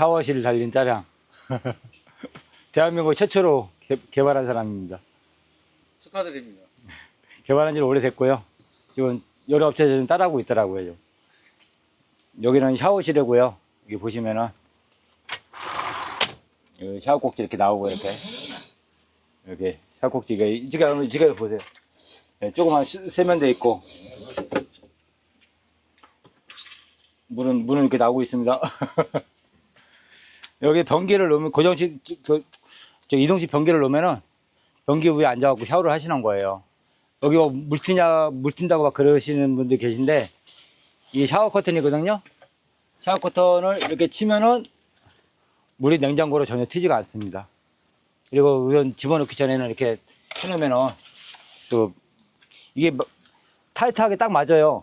샤워실을 달린 차량. 대한민국 최초로 개, 개발한 사람입니다. 축하드립니다. 개발한 지 오래됐고요. 지금 여러 업체에서 좀 따라하고 있더라고요. 여기는 샤워실이고요. 여기 보시면은 여기 샤워 꼭지 이렇게 나오고 이렇게 이렇게 샤워 꼭지가 이쪽에 지금 보세요. 네, 조그만 시- 세면대 있고 물은 물은 이렇게 나오고 있습니다. 여기 변기를 놓으면 고정식 저, 저, 저 이동식 변기를 놓으면은 변기 위에 앉아갖고 샤워를 하시는 거예요. 여기 뭐물 튀냐, 물 튄다고 막 그러시는 분들 계신데, 이 샤워 커튼이거든요? 샤워 커튼을 이렇게 치면은 물이 냉장고로 전혀 튀지가 않습니다. 그리고 우선 집어넣기 전에는 이렇게 해놓으면은 또 이게 뭐 타이트하게 딱 맞아요.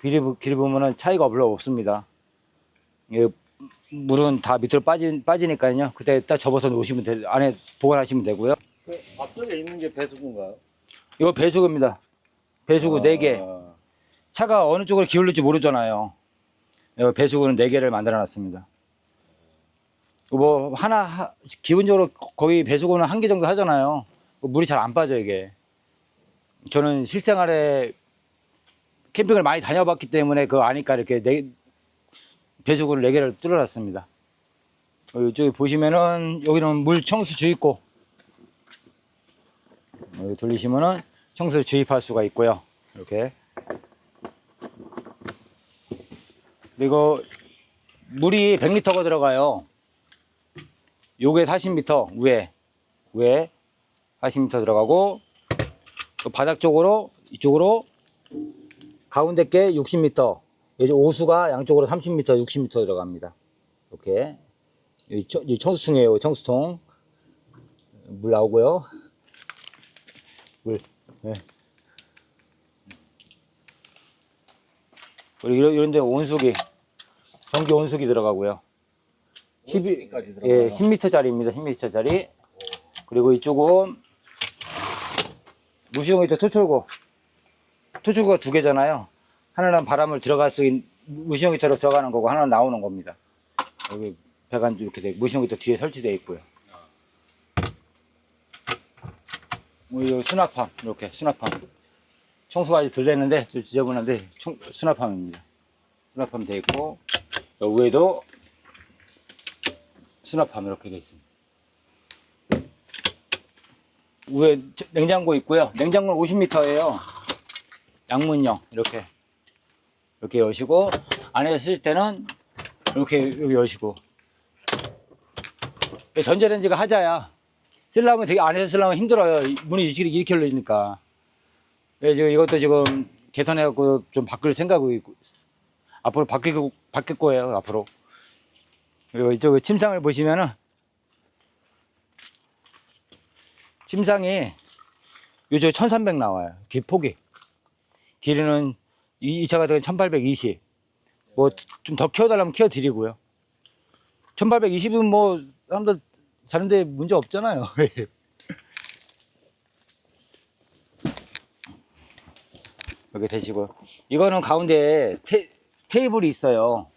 길이 보면은 차이가 별로 없습니다. 이게 물은 다 밑으로 빠지, 빠지니까요. 그때 딱 접어서 놓으시면 돼, 안에 보관하시면 되고요. 그 앞쪽에 있는 게 배수구인가요? 이거 배수구입니다. 배수구 네 개. 아, 차가 어느 쪽으로 기울는지 모르잖아요. 이거 배수구는 네 개를 만들어 놨습니다. 뭐 하나 하- 기본적으로 거의 배수구는 한 개 정도 하잖아요. 물이 잘 안 빠져 이게. 저는 실생활에 캠핑을 많이 다녀봤기 때문에 그거 아니까 이렇게 네, 배수구를 네 개를 뚫어놨습니다. 어, 이쪽에 보시면은 여기는 물 청수 주입구. 여기 돌리시면은 청수 주입할 수가 있고요. 이렇게. 그리고 물이 100리터가 들어가요. 요게 40m 위에 위에 40m 들어가고 또 바닥 쪽으로 이쪽으로 가운데 게 60m 이제 오수가 양쪽으로 30m 60m 들어갑니다. 이렇게 이 청- 청수통이에요. 청수통 물 나오고요. 물 네. 그리고 이런, 이런 데 온수기, 전기 온수기 들어가고요. 12, 온수기까지 들어가요? 예, 10m짜리입니다. 10m짜리. 그리고 이쪽은 무시용 히터 투출구. 투출구가 두 개잖아요. 하나는 바람을 들어갈 수 있는 무시용 히터로 들어가는 거고 하나는 나오는 겁니다. 여기 배관 이렇게 돼, 히터 뒤에 설치되어 있고요. 뭐 여기 수납함 이렇게 수납함. 덜 됐는데 좀 지저분한데 청, 수납함입니다. 수납함 돼 있고 위에도 수납함 이렇게 돼 있습니다. 위에 저- 냉장고 있고요. 냉장고는 50m예요. 양문형 이렇게 이렇게 여시고 안에 쓸 때는 이렇게 여기 여시고 전자레인지가 하자야 쓰려면 되게 안에서 쓰려면 힘들어요. 이 문이 이렇게 열리니까. 지금 이것도 지금 개선해갖고 좀 바꿀 생각이 있고 앞으로 바뀔, 거- 바뀔 거예요. 앞으로. 그리고 이쪽 침상을 보시면은 침상이 요즘 1300 나와요. 길 폭이. 길이는 이, 이차 같은 경우는 1820. 뭐 좀 더 키워달라면 키워드리고요. 1820은 뭐 사람들 자는데 문제 없잖아요. 이렇게 되시고 이거는 가운데 테, 테이블이 있어요.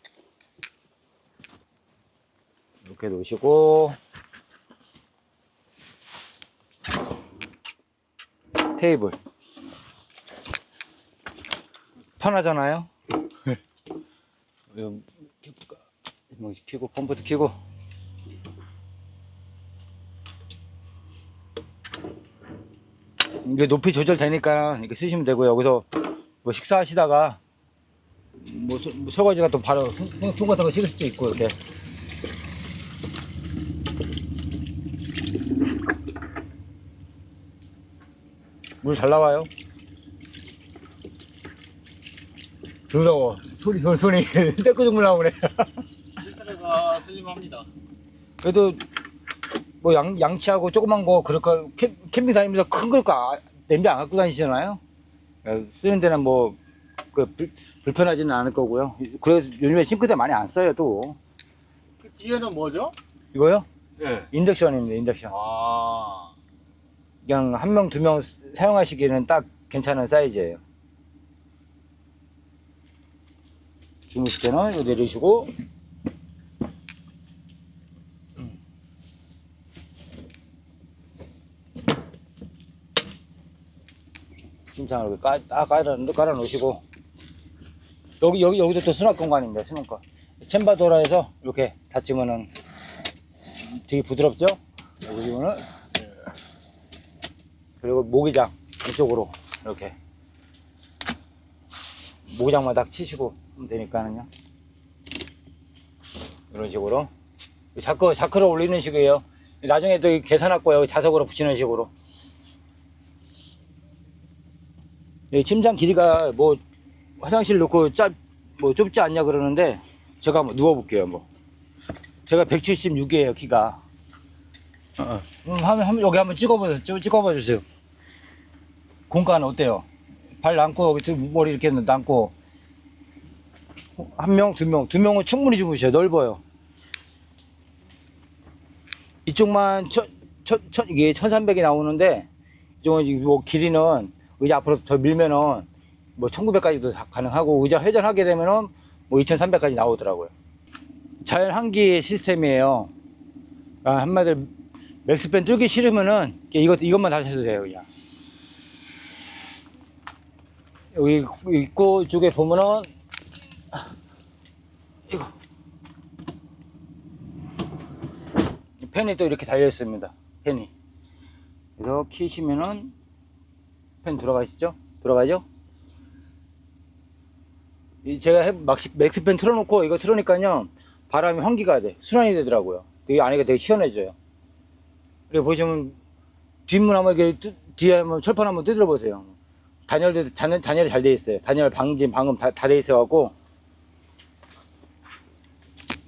이렇게 놓으시고 테이블 편하잖아요. 이거 켜볼까? 뭐 켜고 펌프도 켜고 이게 높이 조절되니까 이렇게 쓰시면 되고요. 여기서 뭐 식사하시다가 뭐, 서- 뭐 설거지 같은 거 바로 통, 통 같은 거 실을 수도 있고 이렇게. 물 잘 나와요. 더러워. 소리, 소리, 소리. 떼꾸죽물 나오네. 실내가 슬림합니다. 그래도 뭐 양, 양치하고 조그만 거 그럴까 캠, 캠핑 다니면서 큰 걸까 냄비 안 갖고 다니시잖아요 어, 쓰는 데는 뭐그 불편하지는 않을 거고요 그래서 요즘에 싱크대 많이 안 써요 또 그 뒤에는 뭐죠? 이거요? 네. 인덕션입니다 인덕션 아, 그냥 한 명 두 명 사용하시기에는 딱 괜찮은 사이즈예요 주무실 때는 이거 내리시고. 침상을 깔, 딱 깔아, 깔아 놓으시고. 여기 여기 여기도 또 수납 공간입니다 수납 공간 챔바도라에서 이렇게 닫히면은 되게 부드럽죠? 여기 보면은 그리고 모기장 이쪽으로 이렇게 모기장만 딱 치시고 되니까는요. 이런 식으로. 자크 자크를 올리는 식이에요. 나중에 또 계산할 거예요 자석으로 붙이는 식으로. 이 침장 길이가 뭐 화장실 넣고 짭뭐 좁지 않냐 그러는데 제가 한번 누워 볼게요 뭐 제가 176이에요 키가. 어, 어. 음, 한번, 한번 여기 한번 찍어보세요 찍- 찍어봐 주세요. 공간 어때요? 발 남고 여기 등- 머리 이렇게 남고 한 명 두 명 두 명은 충분히 주무셔요 넓어요 이쪽만 천, 천, 천, 이게 1300이 나오는데 이쪽은 이뭐 길이는 의자 앞으로 더 밀면은 뭐 1900까지도 가능하고 의자 회전하게 되면은 뭐 2300까지 나오더라고요. 자연 환기 시스템이에요. 아, 한마디로 맥스팬 뚫기 싫으면은 이것 이것만 다셔도 돼요 그냥. 여기 있고 이쪽에 보면은 이거 펜이 또 이렇게 달려 있습니다. 펜이. 그래서 키시면은 펜 들어가시죠? 들어가죠? 이 제가 해- 막시, 맥스펜 틀어놓고 이거 틀어니까요 바람이 환기가 돼 순환이 되더라고요 되게 안에가 되게 시원해져요 그리고 보시면 뒷문 한번 이렇게 뚜- 뒤에 한번 철판 한번 두드려 보세요 단열도 단열, 단열이 잘 돼 있어요 단열 방진 방음 다돼 있어 갖고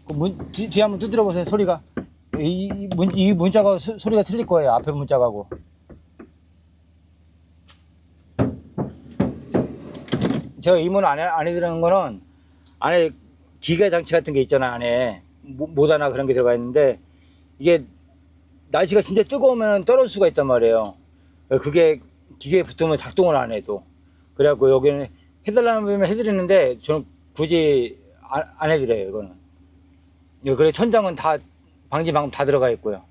그 문, 뒤, 뒤에 한번 두드려 보세요 소리가 이, 이 문, 이 문자가 소, 소리가 틀릴 거예요 앞에 문자가고 제가 이문 안에 안에 들어간 거는 안에 기계 장치 같은 게 있잖아 안에 모- 모자나 그런 게 들어가 있는데 이게 날씨가 진짜 뜨거우면 떨어질 수가 있단 말이에요. 그게 기계에 붙으면 작동을 안 해도 그래갖고 여기는 해달라는 분면 해드리는데 저는 굳이 안, 안 해드려요 이거는. 예, 그래 천장은 다 방지 방금 다 들어가 있고요.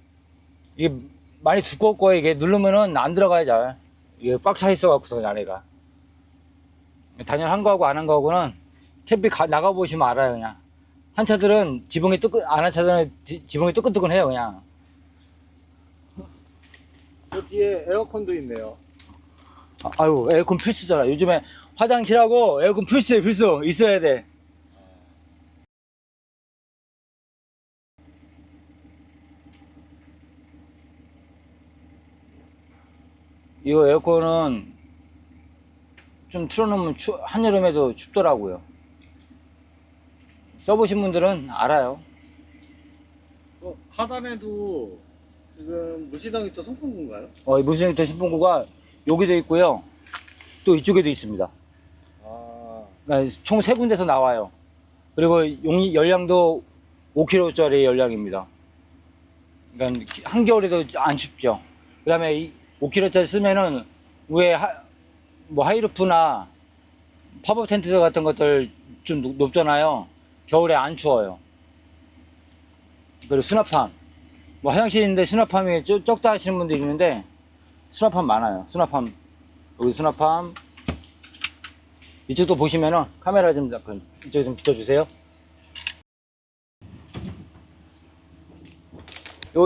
이게 많이 두껍고 이게 누르면은 안 들어가요 잘. 이게 꽉 차 있어 갖고서 안에가. 단열한 거하고 안 한 거하고는 가- 나가 보시면 알아요 그냥 한 차들은 지붕이 뜨끈 안 한 차들은 지- 지붕이 뜨끈뜨끈해요 그냥 저 뒤에 에어컨도 있네요. 아, 아유 에어컨 필수잖아 요즘에 화장실하고 에어컨 필수에 필수 있어야 돼 이거 에어컨은 좀 틀어놓으면 추, 한여름에도 춥더라고요 써보신 분들은 알아요 어, 하단에도 지금 또 송풍구인가요? 어, 무슨터 신풍구가 여기도 있고요 또 이쪽에도 있습니다 아, 그러니까 총 세 군데서 나와요. 그리고 용리 열량도 5kg짜리 열량입니다. 그러니까 한겨울에도 안 춥죠. 그 다음에 5kg짜리 쓰면은 위에 하, 뭐 하이루프나 팝업 텐트 같은 것들 좀 높- 높잖아요. 겨울에 안 추워요. 그리고 수납함. 뭐 화장실인데 수납함이 적- 적다 하시는 분들이 있는데 수납함 많아요. 수납함 여기 수납함 이쪽도 보시면은 카메라 좀 이쪽 좀 비춰주세요.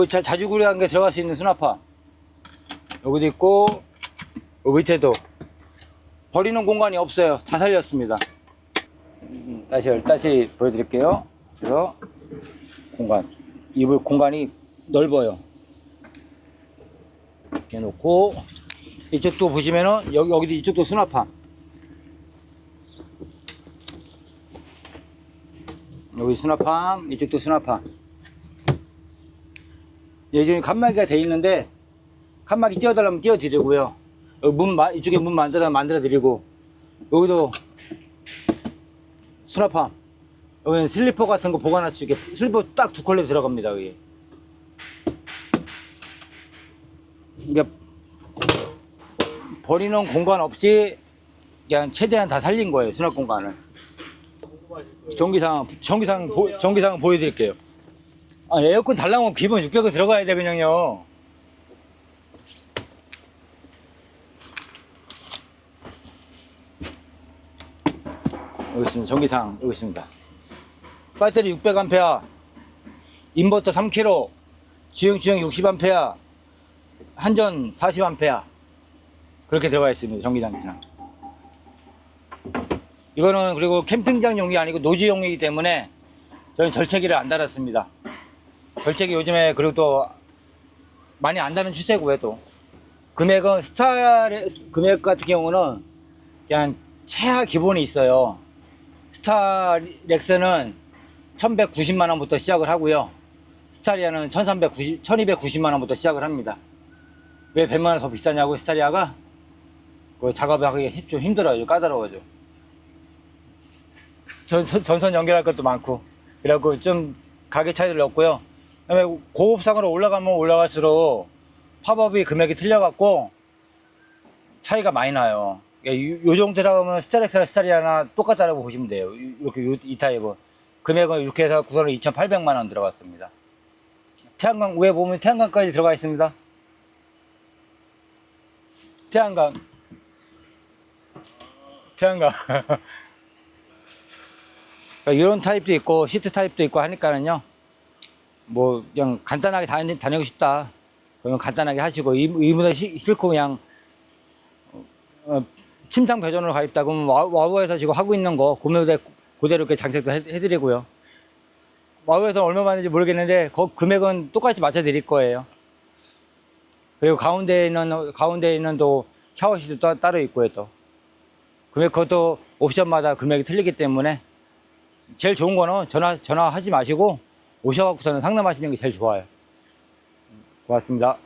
자, 자주구리한 게 들어갈 수 있는 수납화. 여기도 있고, 요 밑에도. 버리는 공간이 없어요. 다 살렸습니다. 음, 다시, 다시 보여드릴게요. 그래서 공간. 이불 공간이 넓어요. 이렇게 놓고, 이쪽도 보시면은, 여기, 여기도 이쪽도 수납화. 여기 수납함, 이쪽도 수납함. 예전에 칸막이가 돼 있는데 칸막이 띄워달라면 띄워드리고요. 여기 문 마- 이쪽에 문 만들어 만들어 드리고 여기도 수납함. 여기는 슬리퍼 같은 거 보관할 수 있게 슬리퍼 딱 두 컬레 들어갑니다 여기. 그러니까 버리는 공간 없이 그냥 최대한 다 살린 거예요 수납 공간을. 전기상 전기상 보, 전기상 보여드릴게요. 아 에어컨 달라면 기본 600원 들어가야 돼 그냥요. 여기 있습니다. 전기상 여기 있습니다. 배터리 600A, 인버터 3kg, 주행 주행 60A, 한전 40A 그렇게 들어가 있습니다. 전기장치랑. 이거는 그리고 캠핑장용이 아니고 노지용이기 때문에 저는 절체기를 안 달았습니다. 절체기 요즘에 그리고 또 많이 안 다는 추세고요 또. 금액은 스타 금액 같은 경우는 그냥 최하 기본이 있어요. 스타렉스는 1190만 원부터 시작을 하고요. 스타리아는 1390, 1290만 원부터 시작을 합니다. 왜 100만 원 더 비싸냐고 스타리아가 그 작업하기 좀 힘들어요. 까다로워져. 전, 선- 전선 연결할 것도 많고 그래갖고 좀 가격 차이를 넣었고요 그다음에 고급상으로 올라가면 올라갈수록 팝업이 금액이 틀려갖고 차이가 많이 나요 요, 요 정도 들어가면 스타렉스나 스타리아나 똑같다고 보시면 돼요. 이- 이렇게 요- 이 타입은. 금액은 이렇게 해서 구성은 2,800만 원 들어갔습니다. 태양광 위에 보면 태양광까지 들어가 있습니다. 태양광. 태양광. 그러니까 이런 타입도 있고 시트 타입도 있고 하니까는요 뭐 그냥 간단하게 다니, 다니고 싶다. 그러면 간단하게 하시고 이- 이분들 시- 싫고 그냥 어, 침상 배전으로 가입다 그러면 와- 와우에서 지금 하고 있는 거 구매대 그대로 이렇게 장착도 해, 해드리고요 와우에서 얼마 받는지 모르겠는데 그 금액은 똑같이 맞춰 드릴 거예요 그리고 가운데 있는 가운데 있는 또 샤워실도 따, 따로 있고요 또 금액 그것도 옵션마다 금액이 틀리기 때문에 제일 좋은 거는 전화 전화하지 마시고 오셔갖고서는 상담하시는 게 제일 좋아요. 고맙습니다.